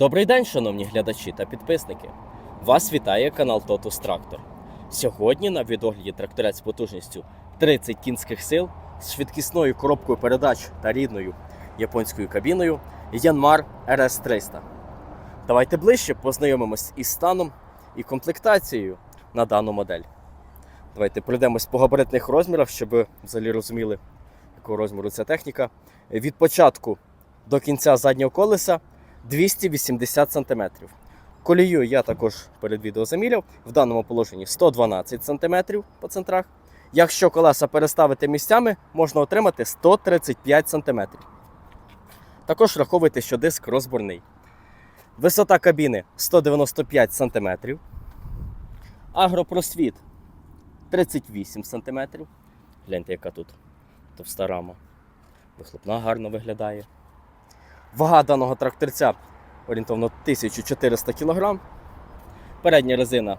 Добрий день, шановні глядачі та підписники. Вас вітає канал Totus Tractor. Сьогодні на відогляді тракторець з потужністю 30 кінських сил з швидкісною коробкою передач та рідною японською кабіною Yanmar RS 300. Давайте ближче познайомимось із станом і комплектацією на дану модель. Давайте пройдемось по габаритних розмірах, щоб ви взагалі розуміли, якого розміру ця техніка. Від початку до кінця заднього колеса 280 см. Колію я також перед відео заміряв. В даному положенні 112 см по центрах. Якщо колеса переставити місцями, можна отримати 135 см. Також враховуйте, що диск розборний. Висота кабіни 195 см. Агропросвіт 38 см. Гляньте, яка тут товста рама. Вихлопна гарно виглядає. Вага даного тракторця орієнтовно 1400 кг. Передня резина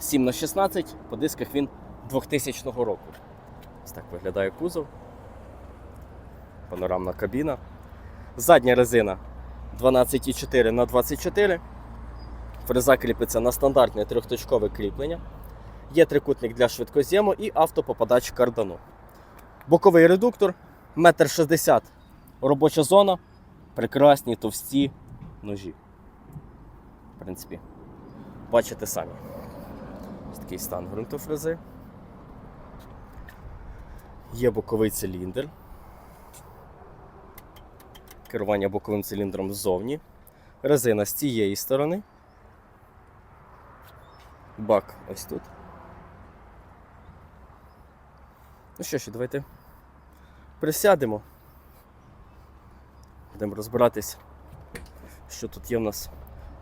7х16, по дисках він 2000 року. Ось так виглядає кузов. Панорамна кабіна. Задня резина 12,4 на 24. Фреза кріпиться на стандартне трьохточкове кріплення. Є трикутник для швидкоз'єму і автопопадач кардану. Боковий редуктор 1,60 м. Робоча зона прекрасні товсті ножі. В принципі, бачите самі. Ось такий стан ґрунтофрези. Є боковий циліндр. Керування боковим циліндром ззовні. Резина з цієї сторони. Бак ось тут. Ну що ж, давайте присядемо. Будемо розбиратись, що тут є в нас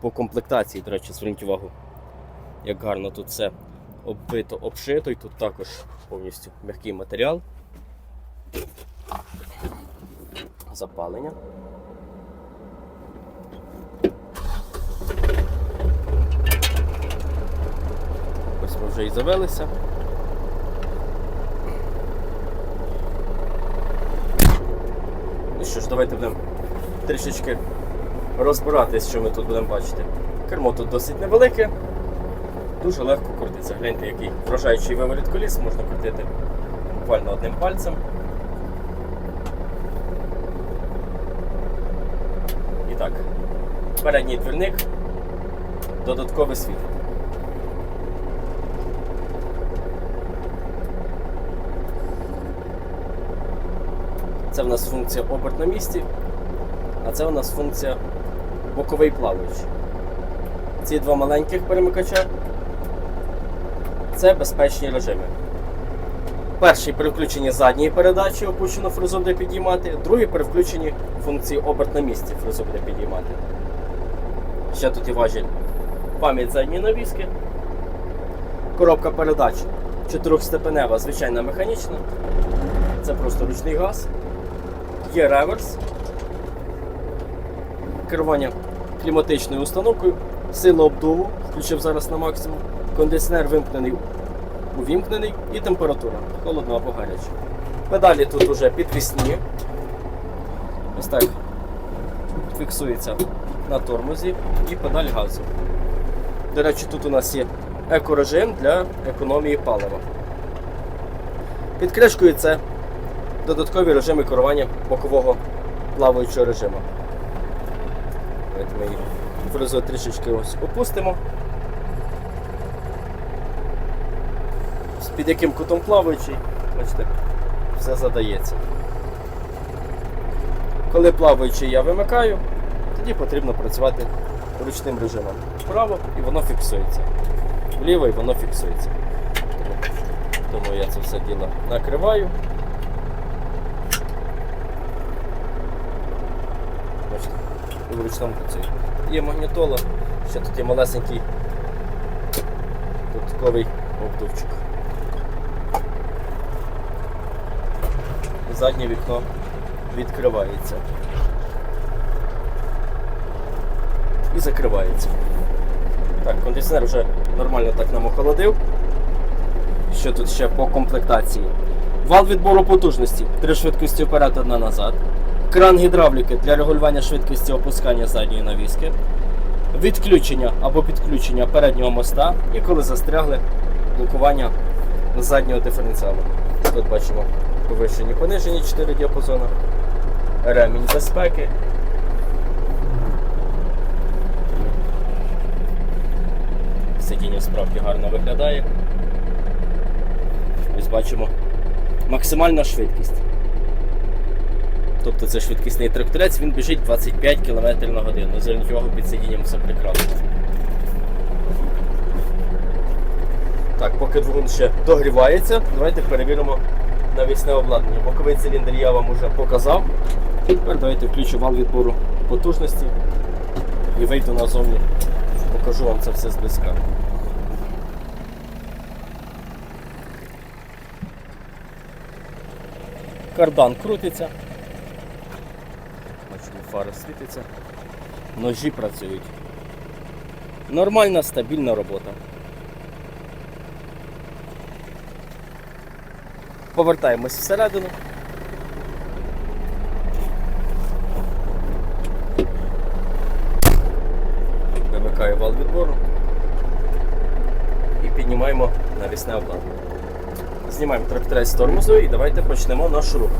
по комплектації. До речі, зверніть увагу, як гарно тут все оббито, обшито, і тут також повністю м'який матеріал. Запалення. Ось ми вже і завелися. Ну що ж, давайте будемо трішечки розбиратись, що ми тут будемо бачити. Кермо тут досить невелике, дуже легко крутиться. Гляньте, який вражаючий виворіт коліс можна крутити буквально одним пальцем. І так, передній двірник, додаткове світло. Це в нас функція оберт на місці, а це у нас функція боковий плаваючий. Ці два маленьких перемикача це безпечні режими. Перший при включенні задньої передачі опущену фрезу буде підіймати, другий при включенні функції оберт на місці фрезу буде підіймати. Ще тут і важіль пам'ять задньої навіски. Коробка передач чотирьохстепенева, звичайна механічна. Це просто ручний газ. Є реверс, керування кліматичною установкою, сила обдуву, включив зараз на максимум, кондиціонер вимкнений, увімкнений і температура холодна або гаряча. Педалі тут уже підвісні. Ось так фіксується на тормозі і педаль газу. До речі, тут у нас є екорежим для економії палива. Під кришкою це додаткові режими керування бокового плаваючого режиму. Давайте ми її фрезу трішечки ось опустимо. Під яким кутом плаваючий, бачите, все задається. Коли плаваючий я вимикаю, тоді потрібно працювати ручним режимом. Вправо і воно фіксується. Вліво і воно фіксується. Тому, я це все діло накриваю. Бачите, і в ручному працює. Є магнітола, ще тут є малесенький додатковий обдувчик. Заднє вікно відкривається. І закривається. Так, кондиціонер вже нормально так нам охолодив. Що тут ще по комплектації? Вал відбору потужності. Три швидкості вперед, одна назад. Кран гідравліки для регулювання швидкості опускання задньої навіски, відключення або підключення переднього моста і коли застрягли блокування заднього диференціалу. Тут бачимо повищені понижені 4 діапазони, ремінь безпеки. Сидіння справді гарно виглядає. Ось бачимо максимальна швидкість. Тобто це швидкісний тракторець, він біжить 25 км на годину. Зверніть увагу під сидінням все прекрасно. Так, поки двигун ще догрівається, давайте перевіримо навісне обладнання. Боковий циліндр я вам вже показав. Тепер давайте включу вал відбору потужності і вийду назовні. Покажу вам це все зблизька. Кардан крутиться. Фара світиться. Ножі працюють. Нормальна, стабільна робота. Повертаємось всередину. Вимикаю вал відбору і піднімаємо навісне обладнання. Знімаємо тракторець тормозу і давайте почнемо наш рух.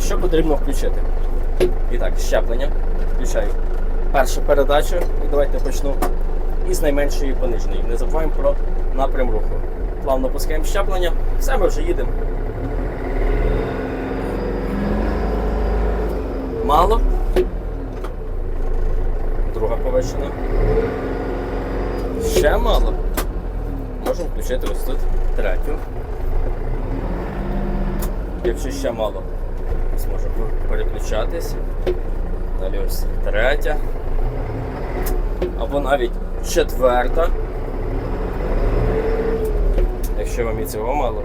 Що потрібно включити? І так, щеплення. Включаю першу передачу і давайте почну із найменшої пониженої. Не забуваємо про напрям руху. Плавно пускаємо щеплення, все ми вже їдемо. Мало. Друга повищена. Ще мало. Можемо включити ось тут третю. Якщо ще мало, ось переключатись. Далі ось третя. Або навіть четверта. Якщо вам і цього мало,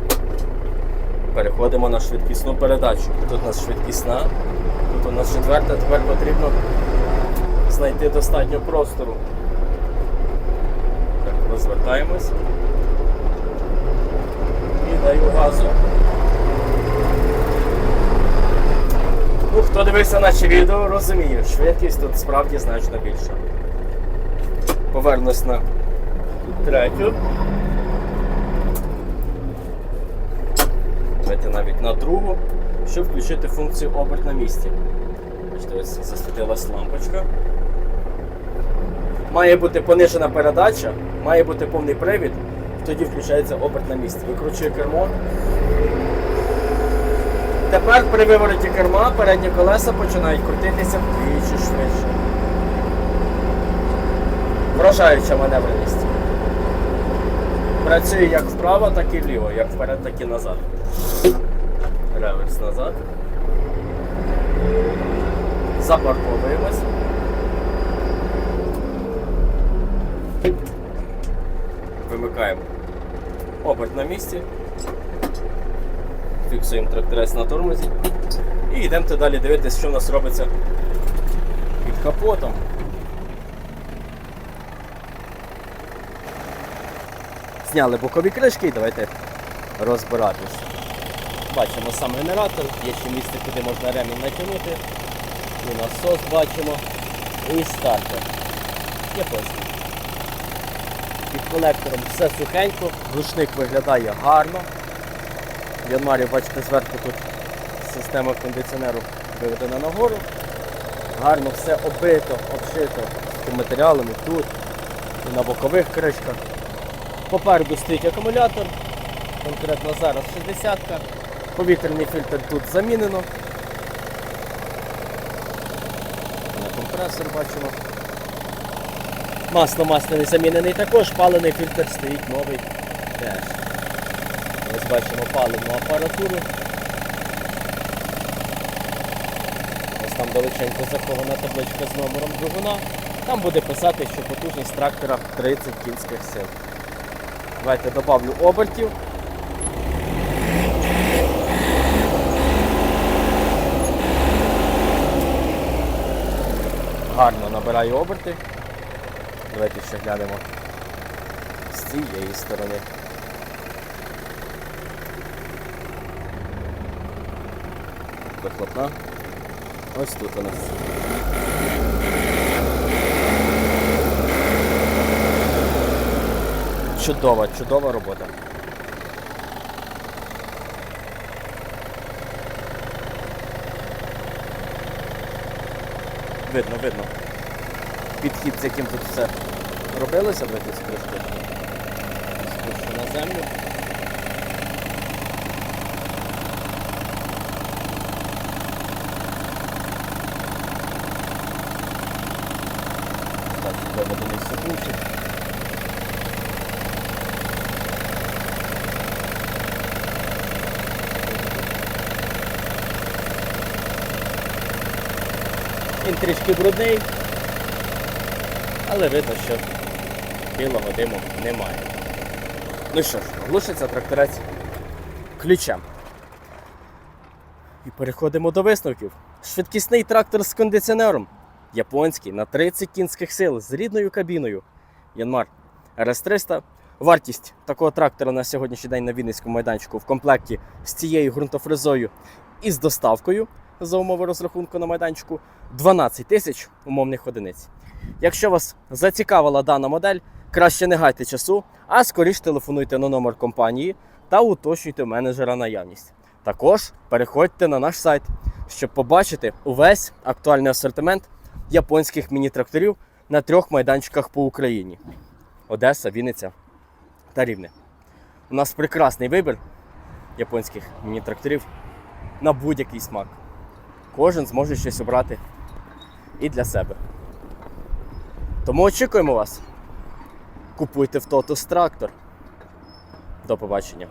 переходимо на швидкісну передачу. Тут у нас швидкісна, тут у нас четверта, тепер потрібно знайти достатньо простору. Так, розвертаємось. І даю газу. Ну, хто дивився наші відео, розуміє, швидкість тут справді значно більша. Повернусь на третю. Давайте навіть на другу, щоб включити функцію оберт на місці. Ось засвітилась лампочка. Має бути понижена передача, має бути повний привід, тоді включається оберт на місці. Викручує кермо. Тепер при вивороті керма передні колеса починають крутитися вдвічі швидше. Вражаюча маневреність. Працює як вправо, так і вліво, як вперед, так і назад. Реверс назад. Запарковуємось. Вимикаємо оберт на місці. Фіксуємо тракторець на тормозі. І йдемо далі дивитися, що в нас робиться під капотом. Зняли бокові кришки і давайте розбиратись. Бачимо сам генератор, є ще місце, куди можна ремінь натягнути. І насос бачимо. І стартер. Японський. Під колектором все сухенько, глушник виглядає гарно. Янмарі, бачите, зверху тут система кондиціонеру виведена нагору. Гарно все оббито, обшито і тут, і на бокових кришках. Попереду стоїть акумулятор, конкретно зараз 60-ка. Повітряний фільтр тут замінено. Компресор бачимо. Масло масляний замінений також, палений фільтр стоїть новий теж. Бачимо паливну апаратуру. Ось там далеченько захована табличка з номером двигуна. Там буде писати, що потужність трактора 30 кінських сил. Давайте добавлю обертів. Гарно набираю оберти. Давайте ще глянемо з цієї сторони. Вихлопна. Ось тут у нас. Чудова, чудова робота. Видно, видно. Підхід, з яким тут все робилося, давайте трошки спущу на землю. Виведений сухунчик. Він трішки брудний, але видно, що білого диму немає. Ну що ж, глушиться тракторець ключем. І переходимо до висновків. Швидкісний трактор з кондиціонером. Японський на 30 кінських сил з рідною кабіною. Янмар РС-300. Вартість такого трактора на сьогоднішній день на Вінницькому майданчику в комплекті з цією ґрунтофрезою і з доставкою за умови розрахунку на майданчику 12 тисяч умовних одиниць. Якщо вас зацікавила дана модель, краще не гайте часу, а скоріш телефонуйте на номер компанії та уточнюйте менеджера наявність. Також переходьте на наш сайт, щоб побачити увесь актуальний асортимент японських міні-тракторів на трьох майданчиках по Україні: Одеса, Вінниця та Рівне. У нас прекрасний вибір японських міні-тракторів на будь-який смак. Кожен зможе щось обрати і для себе. Тому очікуємо вас. Купуйте в Тотус трактор. До побачення.